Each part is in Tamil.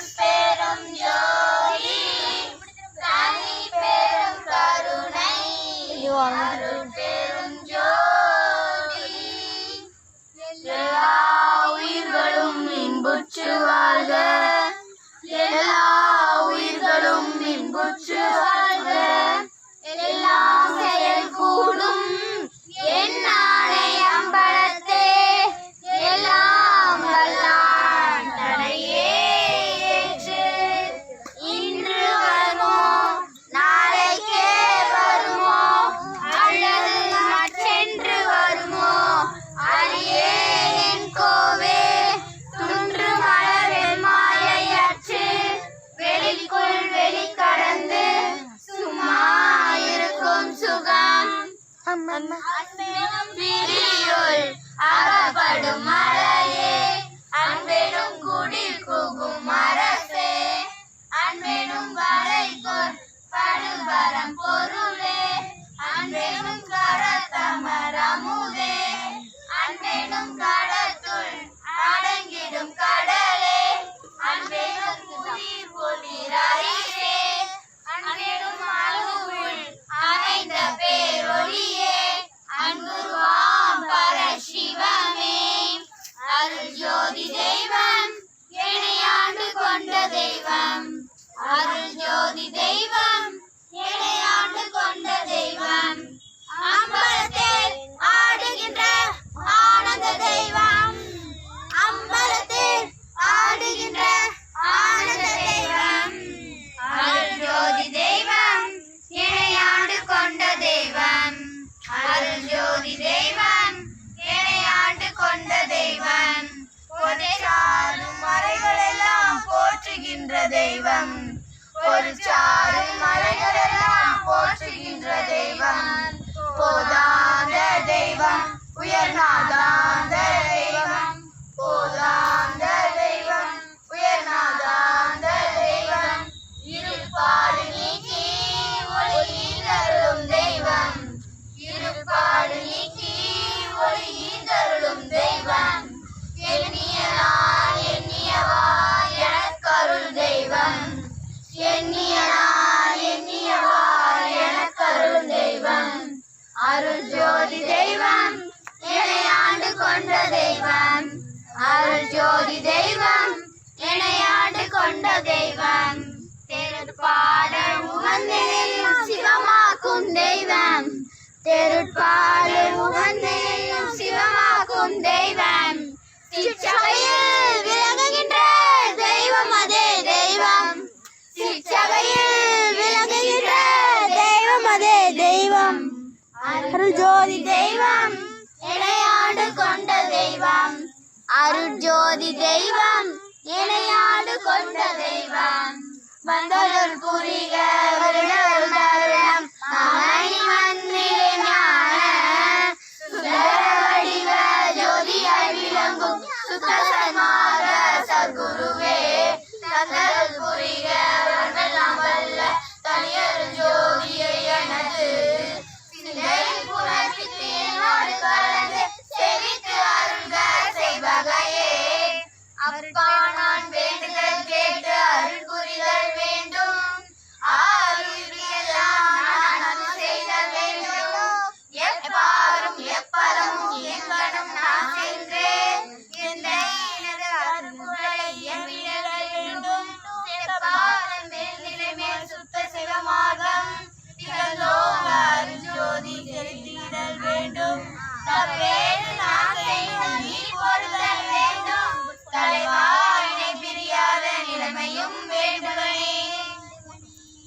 Você Anne. Anne. 不夜场的 தெருட்பாலு உகந்தேயும் சிவமாக்கும் தெய்வம். சிற்சபையில் விளங்குகின்ற தெய்வம் அதே தெய்வம். சிற்சபையில் விளங்குகின்ற தெய்வம் அதே தெய்வம். அருள் தெய்வம் இணையாடு கொண்ட தெய்வம். அருள் தெய்வம் இணையாடு கொண்ட தெய்வம். வந்தொருள் புரிகள்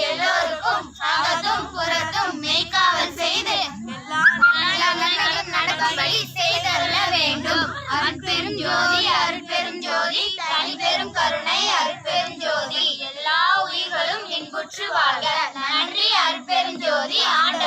எல்லோருக்கும் அகத்தும் புறத்தும் மெய்காவல் செய்து நடக்கும்படி செய்தருள வேண்டும். அருட்பெரும் ஜோதி அருட்பெரும் ஜோதி தனிப்பெரும் கருணை அருட்பெரும் ஜோதி. எல்லா உயிர்களும் இன்புற்று வாழ்க. நன்றி அருட்பெரும் ஜோதி. ஆண்ட